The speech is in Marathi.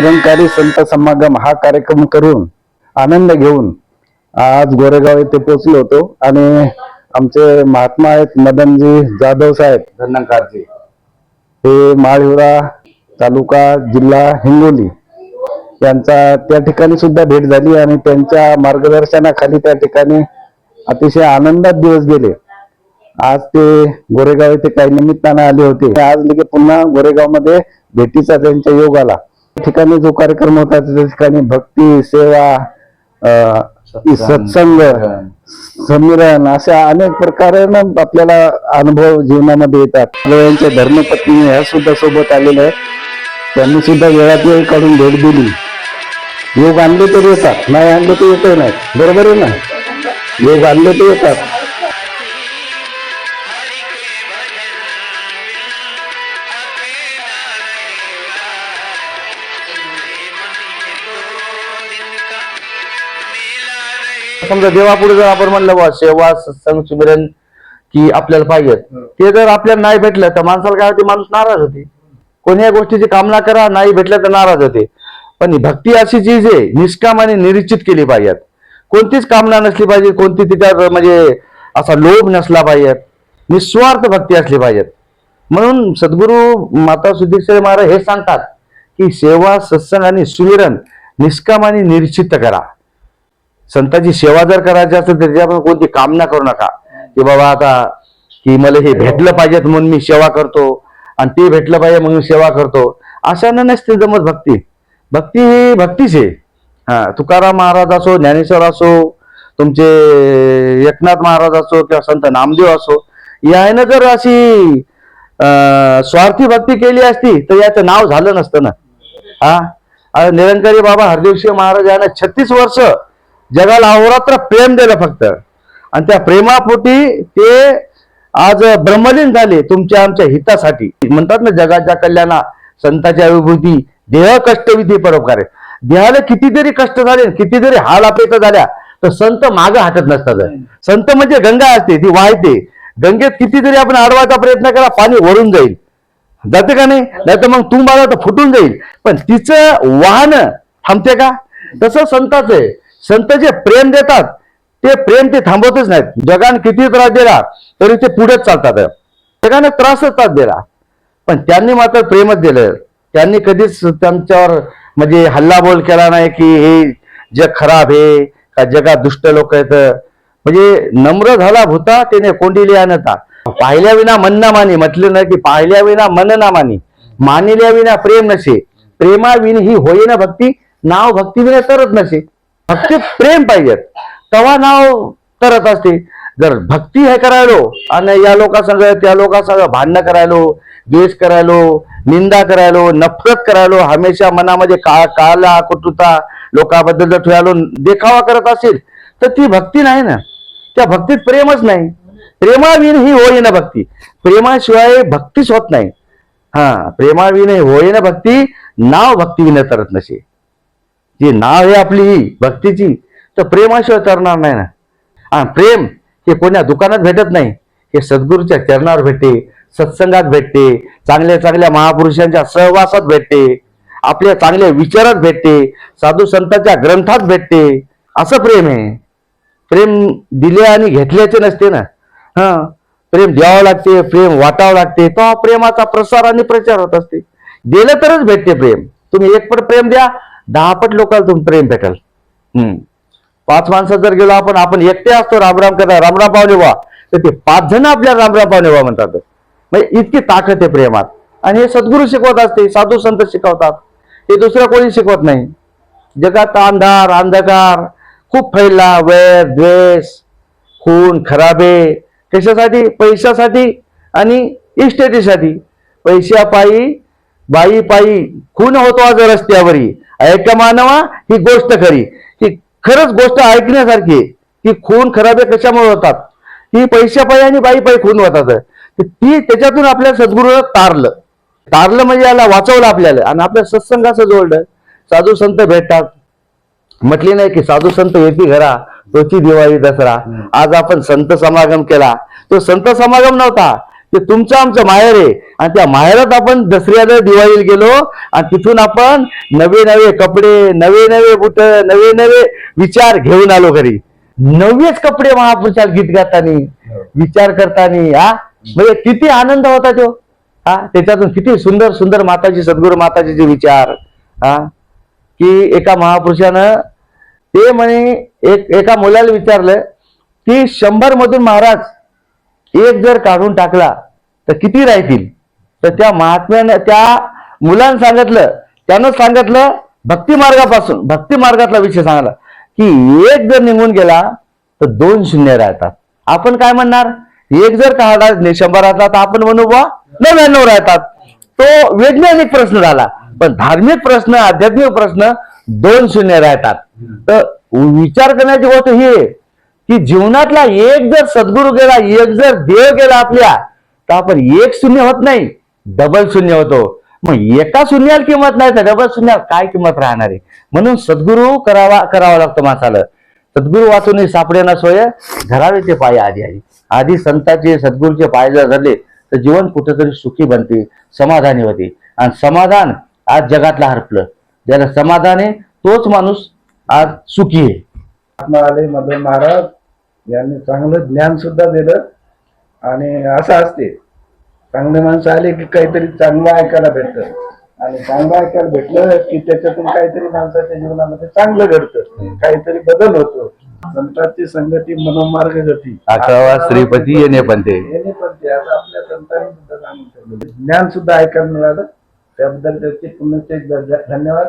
निरंकारी संत समागम हा कार्यक्रम करून आनंद घेऊन आज गोरेगाव येथे पोहोचलो होतो. आणि आमचे महात्मा आहेत मदनजी जाधव साहेब. धन्नकारजी हे माळहिवरा तालुका जिल्हा हिंगोली. यांचा त्या ठिकाणी सुद्धा भेट झाली आणि त्यांच्या मार्गदर्शनाखाली त्या ठिकाणी अतिशय आनंदात दिवस गेले. आज ते गोरेगाव येथे काही निमित्तानं आले होते. आज लगे पुन्हा गोरेगावमध्ये भेटीचा त्यांच्या योग आला. ठिकाणी जो कार्यक्रम होता त्या ठिकाणी भक्ती सेवा सत्संग. समीरण अशा अनेक प्रकारानं आपल्याला अनुभव जीवनामध्ये येतात. यांच्या धर्मपत्नी ह्या सुद्धा सोबत आलेल्या आहेत. त्यांनी सुद्धा वेळात वेळ काढून भेट दिली. योग आणले तर येतात नाही आणले तर येतही नाहीत. बरोबर आहे ना? योग आणले तर येतात. समजा देवापुढे जर आपण म्हणलं बा सेवा सत्संग सुमिरन की आपल्याला पाहिजे ते जर आपल्याला नाही भेटलं तर माणसाला काय होते? माणूस नाराज होते. कोणत्या गोष्टीची कामना करा नाही भेटलं तर नाराज होते. पण भक्ती अशी चीज आहे निष्काम आणि निरीक्षित केली पाहिजेत. कोणतीच कामना नसली पाहिजे कोणती तिच्यात म्हणजे असा लोभ नसला पाहिजे. निस्वार्थ भक्ती असली पाहिजेत. म्हणून सद्गुरू माता सुधीक्षर महाराज हे सांगतात की सेवा सत्संग आणि सुमिरन निष्काम आणि निरीक्षित करा. संतांची सेवा जर करायची असेल तर त्याच्यावर कोणती कामना करू नका. की बाबा आता की मला हे भेटलं पाहिजे म्हणून मी सेवा करतो. आणि ते भेटलं पाहिजे म्हणून मी सेवा करतो. अशानं नसते जमत भक्ती. भक्ती ही भक्तीच आहे. हा तुकाराम महाराज असो ज्ञानेश्वर असो तुमचे एकनाथ महाराज असो किंवा संत नामदेव असो यानं जर अशी स्वार्थी भक्ती केली असती तर याचं नाव झालं नसतं ना. हा? निरंकारी बाबा हरदेवशिव महाराज यांना छत्तीस वर्ष जगाला अहोरात्र प्रेम दिलं फक्त. आणि त्या प्रेमापोटी ते आज ब्रह्मलीन झाले तुमच्या आमच्या हितासाठी. म्हणतात ना जगाच्या कल्याणा संताच्या विभूती देह कष्टविधी परोपकार देहाला कितीतरी कष्ट झाले कितीतरी हाल अपेक्षा झाल्या तर संत मागं हटत नसतात. संत म्हणजे गंगा असते ती वाहते. गंगेत कितीतरी आपण अडवायचा प्रयत्न करा पाणी वरून जाईल. जाते का नाही? नाही तर मग तू मला तर फुटून जाईल. पण तिचं वाहन थांबते का? तसं संताचं आहे. संत जे प्रेम देतात ते प्रेम ते थांबवतच नाहीत. जगाने किती त्रास दिला तरी ते पुढेच चालतात. जगाने त्रासच त्रास दिला. पण त्यांनी मात्र प्रेमच दिलं. त्यांनी कधीच त्यांच्यावर म्हणजे हल्लाबोल केला नाही की हे जग खराब आहे का जगात दुष्ट लोक आहेत. म्हणजे नम्र झाला भूता त्याने कोंडिली आणता. पाहिल्याविना मन ना मानी म्हटलं नाही की पाहिल्याविना मन ना मानी. मानिल्याविना प्रेम नसे. प्रेमाविन ही होईना भक्ती नाव भक्तीविना तरच नसे. भक्तीत प्रेम पाहिजेत. तेव्हा नाव करत असते? जर भक्ती हे करायलो आणि या लोकांसंग त्या लोकांसंग भांडणं करायलो द्वेष करायलो निंदा करायलो नफरत करायलो हमेशा मनामध्ये का काला कुटुता लोकांबद्दल जर ठेवायलो देखावा करत असेल तर ती भक्ती नाही ना. त्या भक्तीत प्रेमच नाही. प्रेमाविन ही होईना भक्ती. प्रेमाशिवाय भक्तीच होत नाही. हा प्रेमाविन ही होईना भक्ती नाव भक्तीविन तरत नसे. जी नाव आहे आपली ही भक्तीची तर प्रेमाशिवाय तरणार नाही ना. आणि प्रेम हे कोण्या दुकानात भेटत नाही हे सद्गुरूच्या चरणावर भेटते सत्संगात भेटते चांगल्या चांगल्या महापुरुषांच्या सहवासात भेटते आपल्या चांगल्या विचारात भेटते साधू संतांच्या ग्रंथात भेटते. असं प्रेम आहे. प्रेम दिले आणि घेतल्याचे नसते ना. हां प्रेम द्यावं लागते प्रेम वाटावं लागते तो प्रेमाचा प्रसार आणि प्रचार होत असते. दिलं तरच भेटते प्रेम. तुम्ही एक पण प्रेम द्या दहा पट लोकांना तुम्ही प्रेम भेटल. हम्म. पाच माणसं जर गेलो आपण आपण एकटे असतो रामराम करा रामराम पावले वा तर ते पाच जण आपल्याला रामराम पावले वा म्हणतात. म्हणजे इतकी ताकद आहे प्रेमात. आणि हे सद्गुरू शिकवत असते साधू संत शिकवतात. हे दुसरं कोणी शिकवत नाही. जगात अंधार अंधकार खूप फैलला वैर द्वेष खून खराबे. कशासाठी? पैशासाठी आणि इस्टेटीसाठी पैशापायी बाई पायी खून होतो आज रस्त्यावरी. ऐक मानवा ही गोष्ट खरी. ही खरंच गोष्ट ऐकण्यासारखी. की खून खराबे कशामुळे होतात? ही पैशापायी आणि बाई पायी खून होतात. ती त्याच्यातून आपल्या सद्गुरूला तारलं. तारलं म्हणजे याला वाचवलं आपल्याला. आणि आपल्या सत्संगाचं जोडलं साधू संत भेटतात. म्हटली नाही की साधू संत येते घरा तोची दिवाळी दसरा. आज आपण संत समागम केला. तो संत समागम नव्हता. ते तुमचं आमचं माहेर आहे. आणि त्या माहेरात आपण दसऱ्याला दिवाळीला गेलो आणि तिथून आपण नवे नवे कपडे नवे नवे बुट नवे नवे विचार घेऊन आलो घरी. नवेच कपडे महापुरुषाला गीत गातानी विचार करतानी हा? म्हणजे किती आनंद होता तो. हा? त्याच्यातून किती सुंदर सुंदर माताजी सद्गुरू माताजीचे विचार. हा? की एका महापुरुषानं ते म्हणे एक एका मुलाला विचारलं की शंभर मधून महाराज एक जर काढून टाकला तर किती राहतील? तर त्या महात्म्याने त्या मुलानं सांगितलं त्यानं सांगितलं भक्ती मार्गापासून भक्ती मार्गातला विषय सांगला की एक जर निघून गेला तर दोन शून्य राहतात. आपण काय म्हणणार? एक जर काढा शंभर राहतात तर आपण म्हणू बा नव्याण्णव राहतात. तो वैज्ञानिक प्रश्न झाला. पण धार्मिक प्रश्न आध्यात्मिक प्रश्न दोन शून्य राहतात. तर विचार करण्याची गोष्ट ही आहे. की जीवनातला एक जर सद्गुरू गेला एक जर देव गेला आपल्या तर आपण एक शून्य होत नाही डबल शून्य होतो. मग एका शून्याला किंमत नाही तर डबल शून्याला काय किंमत राहणार आहे? म्हणून सद्गुरू करावा करावा लागतो माणसाला. सद्गुरू वाचून सापडे ना सोय धरावेचे पाय आधी आधी आधी संताचे सद्गुरूचे पाय जर धरले तर जीवन कुठेतरी सुखी बनते समाधानी होते. आणि समाधान आज जगातला हरपलं. ज्याला समाधान आहे तोच माणूस आज सुखी आहे. महात्मा आले मदन महाराज यांनी चांगलं ज्ञान सुद्धा दिलं. आणि असं असते. चांगले माणसं आले की काहीतरी चांगलं ऐकायला भेटतं. आणि चांगलं ऐकायला भेटलं की त्याच्यातून काहीतरी माणसाच्या जीवनामध्ये चांगलं घडतं. काहीतरी बदल होतो. संतांची संगती मनोमार्ग गती. अकरावा श्रीपती येणे पण ते येणे पण ते आता आपल्या संतांनी सुद्धा ठेवलेलं. ज्ञान सुद्धा ऐकायला मिळालं. त्याबद्दल त्याचे पुन्हा धन्यवाद.